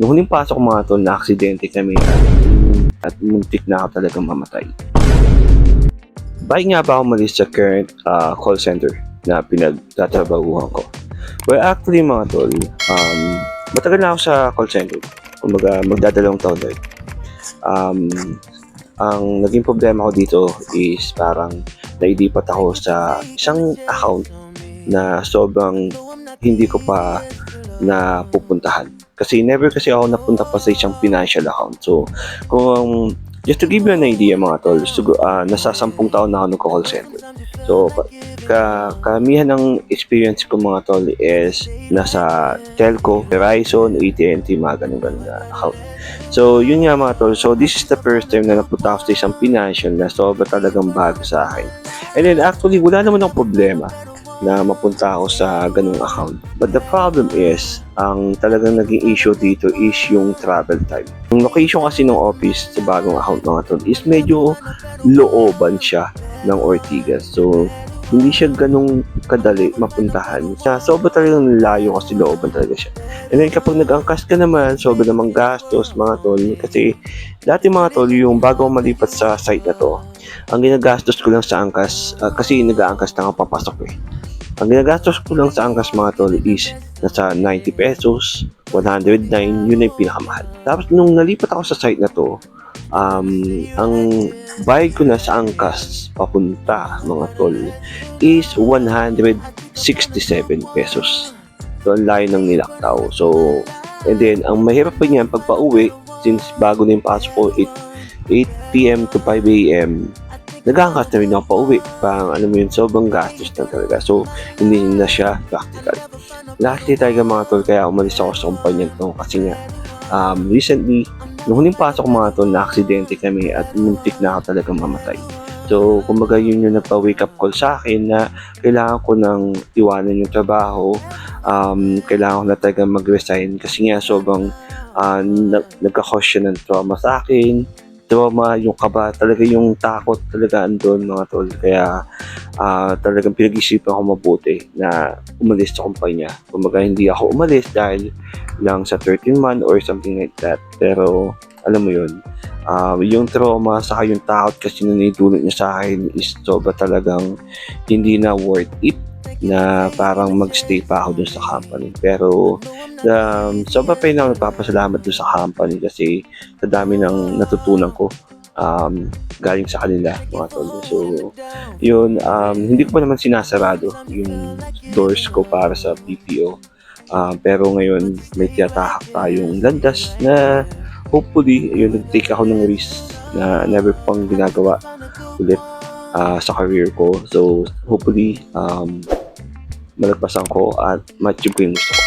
Nung huling pasok mga tol, na-aksidente kami at, muntik na ako talagang mamatay. Bakit nga ba umalis sa current ah, call center na pinagtatrabahuhan ko? Well, actually mga tol, um, matagal na ako sa call center. Kumbaga, magdadalawang taon na. Um, ang naging problema ko dito is parang naidipat ako sa isang account na sobrang hindi ko pa na pupuntahan. Kasi never kasi ako napunta pa sa isang financial account. So, kung just to give you an idea mga tol, sugo, ah, nasa sampung taon na ako nagko-call center. So, ka, ka- karamihan ng experience ko mga tol is nasa telco, Verizon, AT&T, mga ganun-ganun na account. So, yun nga mga tol. So, this is the first time na napunta ako sa isang financial na sobra talagang bago sa akin. And then, actually, wala naman akong problema na mapunta ako sa ganung account. But the problem is, ang talagang naging issue dito is yung travel time. Yung location kasi ng office sa bagong account mga tol is medyo looban siya ng Ortigas. So, hindi siya ganong kadali mapuntahan. Sa sobra talagang layo kasi looban talaga siya. And then kapag nag-angkas ka naman, sobra namang gastos mga tol. Kasi dati mga tol, yung bago malipat sa site na to, ang ginagastos ko lang sa angkas, ah, kasi nag-aangkas na ako papasok eh. Ang ginagastos ko lang sa angkas mga tol is nasa 90 pesos, 109, yun yung pinakamahal. Tapos nung nalipat ako sa site na to, um, ang bayad ko na sa angkas papunta mga tol is 167 pesos. So, ang layo ng nilaktaw. So, and then, ang mahirap pa niyan pag pauwi, since bago na yung ko, 8, 8 p.m. to 5 a.m., nagkangkas na rin ako pauwi. Parang, alam mo yun, sobrang gastos na talaga. So, hindi na siya practical. Lastly talaga mga tol, kaya umalis ako sa kumpanya to kasi nga, um, recently, nung huling pasok mga tol, na-aksidente kami at muntik na ako talagang mamatay. So, kumbaga yun yung nagpa-wake up call sa akin na kailangan ko nang iwanan yung trabaho, um, kailangan ko na talaga mag-resign kasi nga sobrang uh, nag- nagka-cause ng trauma sa akin, trauma, yung kaba, talaga yung takot talaga andun mga tol. Kaya ah, talagang pinag-isipan ko mabuti na umalis sa kumpanya. Kumbaga hindi ako umalis dahil lang sa 13 month or something like that. Pero alam mo yun, um, yung trauma sa yung takot kasi na naitulot niya sa akin is sobra talagang hindi na worth it na parang magstay pa ako dun sa company. Pero um, sobra pa rin ako nagpapasalamat dun sa company kasi sa dami ng natutunan ko um, galing sa kanila mga tol. So, yun, um, hindi ko pa naman sinasarado yung doors ko para sa BPO. Um, pero ngayon, may tiyatahak tayong landas na hopefully, yun, nag-take ako ng risk na never pang ginagawa ulit ah, sa career ko. So, hopefully, um, malagpasan ko at ma-achieve ko yung gusto ko.